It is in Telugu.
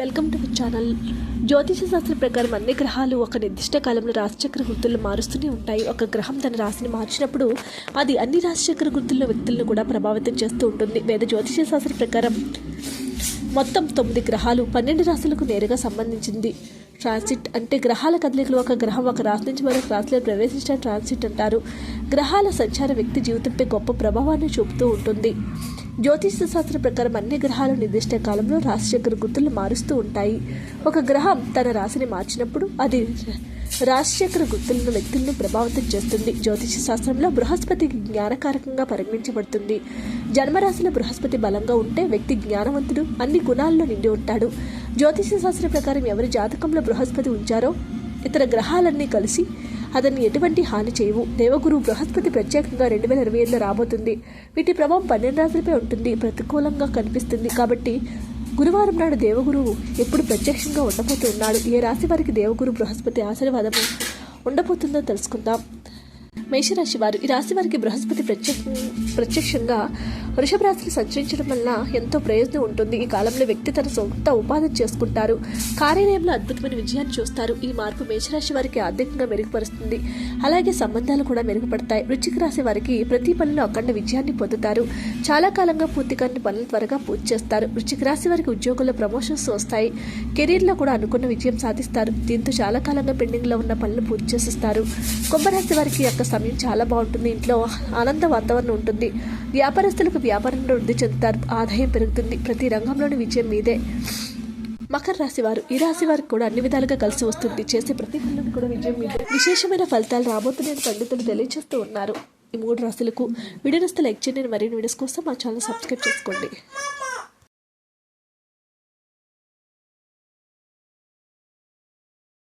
Welcome to channel. జ్యోతిష శాస్త్రం ప్రకారం అన్ని గ్రహాలు ఒక నిర్దిష్ట కాలంలో రాశిచక్ర గుర్తులను మారుస్తూనే ఉంటాయి. ఒక గ్రహం తన రాశిని మార్చినప్పుడు అది అన్ని రాశిచక్ర గుర్తుల్లో వ్యక్తులను కూడా ప్రభావితం చేస్తూ ఉంటుంది. వేద జ్యోతిష శాస్త్రం ప్రకారం మొత్తం తొమ్మిది గ్రహాలు పన్నెండు రాశులకు నేరుగా సంబంధించింది. ట్రాన్సిట్ అంటే గ్రహాల కదలికలు ఒక గ్రహం ఒక రాశి నుంచి మరొక రాశిలో ప్రవేశించిన ట్రాన్సిట్ అంటారు. గ్రహాల సంచార వ్యక్తి జీవితంపై గొప్ప ప్రభావాన్ని చూపుతూ ఉంటుంది. జ్యోతిష శాస్త్రం ప్రకారం అన్ని గ్రహాలు నిర్దిష్ట కాలంలో రాశిచక్ర గుర్తులు మారుస్తూ ఉంటాయి. ఒక గ్రహం తన రాశిని మార్చినప్పుడు అది రాశిచక్ర గుర్తులను వ్యక్తులను ప్రభావితం చేస్తుంది. జ్యోతిష శాస్త్రంలో బృహస్పతి జ్ఞానకారకంగా పరిగణించబడుతుంది. జన్మరాశిలో బృహస్పతి బలంగా ఉంటే వ్యక్తి జ్ఞానవంతుడు అన్ని గుణాల్లో నిండి ఉంటాడు. జ్యోతిష శాస్త్రం ప్రకారం ఎవరి జాతకంలో బృహస్పతి ఉంచారో ఇతర గ్రహాలన్నీ కలిసి అతన్ని ఎటువంటి హాని చేయవు. దేవగురు బృహస్పతి ప్రత్యేకంగా రెండు వేల ఇరవై ఐదులో రాబోతుంది. వీటి ప్రభావం పన్నెండు రాశులపై ఉంటుంది. ప్రతికూలంగా కనిపిస్తుంది. కాబట్టి గురువారం నాడు దేవగురువు ఎప్పుడు ప్రత్యక్షంగా ఉండబోతున్నాడు? ఏ రాశి వారికి దేవగురు బృహస్పతి ఆశీర్వాదము ఉండబోతుందో తెలుసుకుందాం. మేషరాశి వారు ఈ రాశి వారికి బృహస్పతి ప్రత్యక్ష ప్రత్యక్షంగా వృషభ రాశిని సంచరించడం వల్ల ఎంతో ప్రయోజనం ఉంటుంది. ఈ కాలంలో వ్యక్తి తన సొంత ఉపాధి చేసుకుంటారు. కార్యాలయంలో అద్భుతమైన విజయాన్ని చూస్తారు. ఈ మార్పు మేషరాశి వారికి ఆర్థికంగా మెరుగుపరుస్తుంది. అలాగే సంబంధాలు కూడా మెరుగుపడతాయి. వృచ్చిక రాశి వారికి ప్రతి పనిలో అఖండ విజయాన్ని పొందుతారు. చాలా కాలంగా పూర్తి కాని పనులు త్వరగా పూర్తి చేస్తారు. వృచ్చిక రాశి వారికి ఉద్యోగంలో ప్రమోషన్స్ వస్తాయి. కెరీర్లో కూడా అనుకున్న విజయం సాధిస్తారు. దీంతో చాలా కాలంగా పెండింగ్లో ఉన్న పనులు పూర్తి చేసేస్తారు. కుంభరాశి వారికి యొక్క సమయం చాలా బాగుంటుంది. ఇంట్లో ఆనంద వాతావరణం ఉంటుంది. వ్యాపారస్తులకు వ్యాపారంలో వృద్ధి చెందుతారు. ఆదాయం పెరుగుతుంది. ప్రతి రంగంలోని విజయం మీదే. మకర రాశి వారు ఈ రాశి వారికి కూడా అన్ని విధాలుగా కలిసి వస్తుంది. చేసే ప్రతి పనులకు కూడా విజయం మీదే. విశేషమైన ఫలితాలు రాబోతున్నాయని పండితులు తెలియజేస్తూ ఉన్నారు. ఈ మూడు రాశులకు వీడియోస్ లైక్ చేయండి. మరిన్ని వీడియోస్ కోసం మా ఛానల్ సబ్స్క్రైబ్ చేసుకోండి.